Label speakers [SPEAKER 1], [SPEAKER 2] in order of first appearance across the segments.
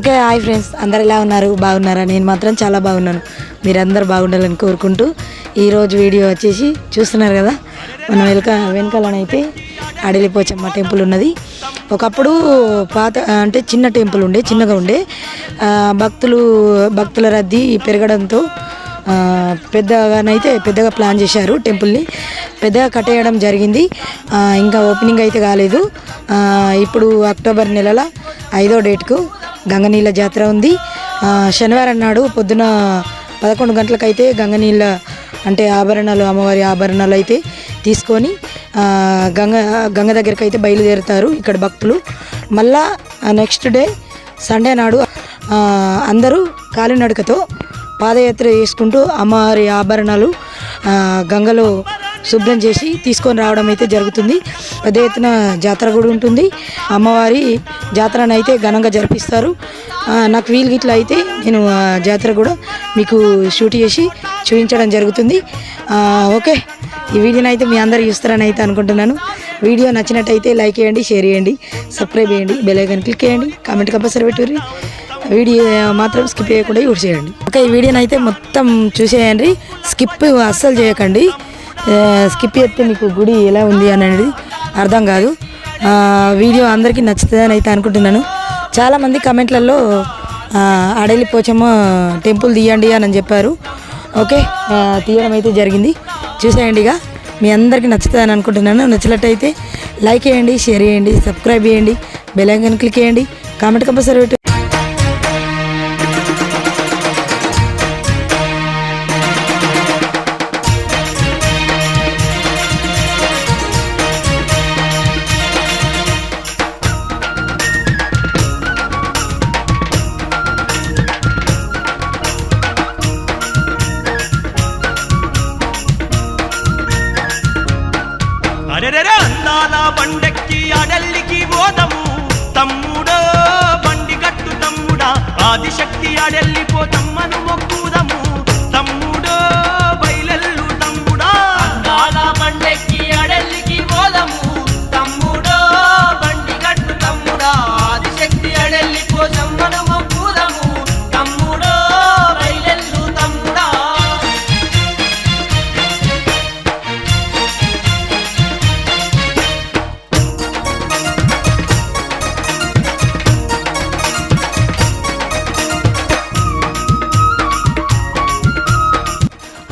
[SPEAKER 1] Okay hi friends. అందరు ఎలా ఉన్నారు? బాగున్నారా? నేను మాత్రం చాలా బాగున్నాను. మీరందరూ బాగుండాలని కోరుకుంటూ ఈరోజు వీడియో వచ్చేసి చూస్తున్నారు కదా? మనం వెనుక వెనకాలనైతే అడలిపోచమ్మ టెంపుల్ ఉన్నది. ఒకప్పుడు పాత అంటే చిన్న టెంపుల్ ఉండే చిన్నగా ఉండే. భక్తులు భక్తుల రద్దీ పెరగడంతో పెద్దగానైతే పెద్దగా ప్లాన్ చేశారు టెంపుల్ని. పెద్దగా కట్టేయడం జరిగింది. ఇంకా ఓపెనింగ్ అయితే కాలేదు. ఇప్పుడు అక్టోబర్ నెలల ఐదో డేట్కు గంగనీళ్ళ జాతర ఉంది. శనివారం నాడు పొద్దున పదకొండు గంటలకైతే గంగనీళ్ళ అంటే ఆభరణాలు అమ్మవారి ఆభరణాలు అయితే తీసుకొని గంగ గంగ దగ్గరికి అయితే బయలుదేరుతారు ఇక్కడ భక్తులు. మళ్ళా నెక్స్ట్ డే సండే నాడు అందరూ కాలినడకతో పాదయాత్ర చేసుకుంటూ అమ్మవారి ఆభరణాలు గంగలో శుభ్రం చేసి తీసుకొని రావడం అయితే జరుగుతుంది. పెద్ద ఎత్తున జాతర కూడా ఉంటుంది. అమ్మవారి జాతరను అయితే ఘనంగా జరిపిస్తారు. నాకు వీలు గిట్ల అయితే నేను జాతర కూడా మీకు షూట్ చేసి చూపించడం జరుగుతుంది. ఓకే. ఈ వీడియోని అయితే మీ అందరు చూస్తారని అయితే అనుకుంటున్నాను. వీడియో నచ్చినట్టయితే లైక్ చేయండి షేర్ చేయండి సబ్స్క్రైబ్ చేయండి బెల్ క్లిక్ చేయండి కామెంట్ కంపల్సరీ పెట్టుర్రి. వీడియో మాత్రం స్కిప్ చేయకుండా యూజ్ చేయండి. ఓకే ఈ వీడియోని అయితే మొత్తం చూసేయండి. స్కిప్ అస్సలు చేయకండి. స్కిప్ చేస్తే మీకు గుడి ఎలా ఉంది అనేది అర్థం కాదు. వీడియో అందరికీ నచ్చుతుందని అయితే అనుకుంటున్నాను. చాలామంది కమెంట్లలో అడలి పోచమ్మ టెంపుల్ తీయండి అని చెప్పారు. ఓకే తీయడం అయితే జరిగింది. చూసేయండి ఇక. మీ అందరికీ నచ్చుతుందని అనుకుంటున్నాను. నచ్చినట్టయితే లైక్ చేయండి షేర్ చేయండి సబ్స్క్రైబ్ చేయండి బెల్ ఐకాన్ క్లిక్ చేయండి. కామెంట్ కంపల్సరీ
[SPEAKER 2] అరెరెర అందాల బండెక్కి అడల్లికి పోదము తమ్ముడో బండి కట్టు తమ్ముడా ఆదిశక్తి అడెల్లిపోతమ్మను మొక్కుదము తమ్ముడో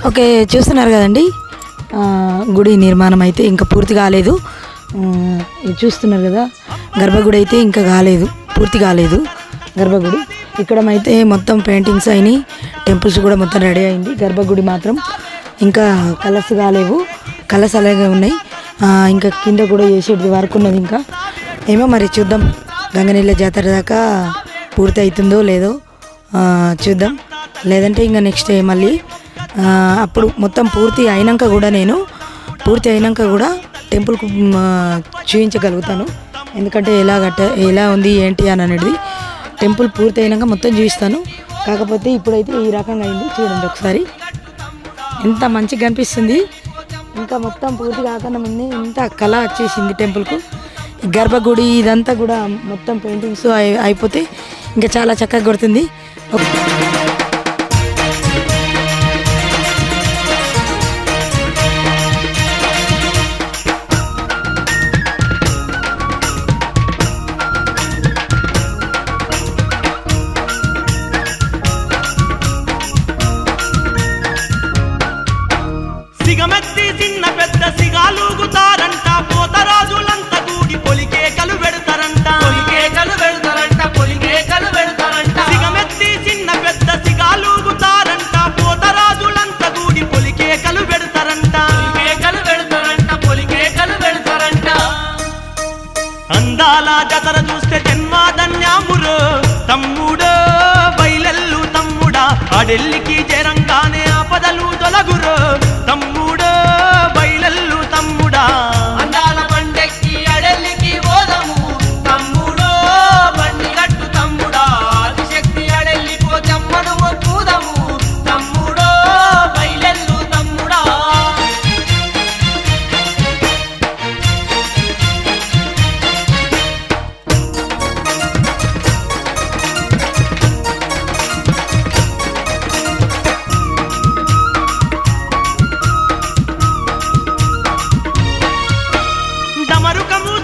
[SPEAKER 1] ఓకే చూస్తున్నారు కదండి. గుడి నిర్మాణం అయితే ఇంకా పూర్తి కాలేదు. చూస్తున్నారు కదా గర్భగుడి అయితే ఇంకా కాలేదు పూర్తి కాలేదు గర్భగుడి. ఇక్కడ అయితే మొత్తం పెయింటింగ్స్ అయినాయి టెంపుల్స్ కూడా మొత్తం రెడీ అయింది. గర్భగుడి మాత్రం ఇంకా కలర్స్ కాలేవు కలర్స్ అలాగే ఉన్నాయి. ఇంకా కింద కూడా చేసేది వర్క్ ఉన్నది ఇంకా. ఏమో మరి చూద్దాం గంగనీళ్ళ జాతర దాకా పూర్తి అవుతుందో లేదో చూద్దాం. లేదంటే ఇంకా నెక్స్ట్ మళ్ళీ అప్పుడు మొత్తం పూర్తి అయినాక కూడా నేను పూర్తి అయినాక కూడా టెంపుల్కు చూపించగలుగుతాను ఎందుకంటే ఎలా కట్ట ఎలా ఉంది ఏంటి అని అనేది టెంపుల్ పూర్తి అయినాక మొత్తం చూపిస్తాను కాకపోతే ఇప్పుడైతే ఈ రకంగా అయింది. చూడండి ఒకసారి. ఎంత మంచిగా కనిపిస్తుంది. ఇంకా మొత్తం పూర్తి కాకుండా ముందే ఇంత కళ వచ్చేసింది టెంపుల్కు. గర్భగుడి ఇదంతా కూడా మొత్తం పెయింటింగ్స్ అయిపోతే ఇంకా చాలా చక్కగా కొడుతుంది.
[SPEAKER 2] ఓకే. జతర చూస్తే జన్మాధన్యామురో తమ్ముడో బయలల్లు తమ్ముడా అడెల్లికి జరంగానే ఆపదలు తొలగురో తమ్ముడో బయలల్లు తమ్ముడా.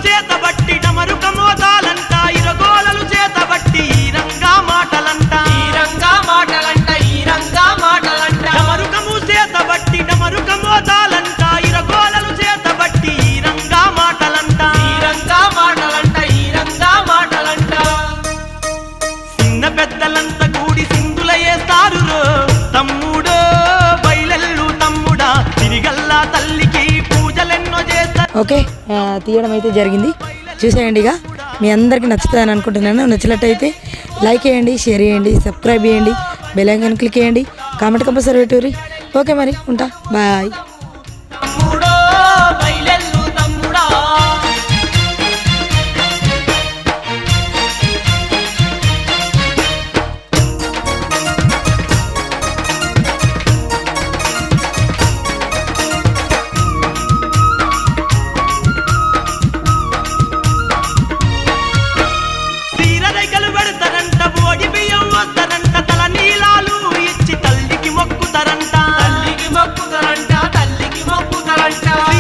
[SPEAKER 3] చేత బట్టి
[SPEAKER 1] ఓకే తీయడం అయితే జరిగింది. చూసేయండి ఇక. మీ అందరికీ నచ్చుతుందని అనుకుంటున్నాను. నచ్చినట్టయితే లైక్ చేయండి షేర్ చేయండి సబ్స్క్రైబ్ చేయండి బెల్ ఐకాన్ క్లిక్ చేయండి. కామెంట్ కంపల్సరీ పెట్టుర్రి. ఓకే మరి ఉంటా. బాయ్. I Bye.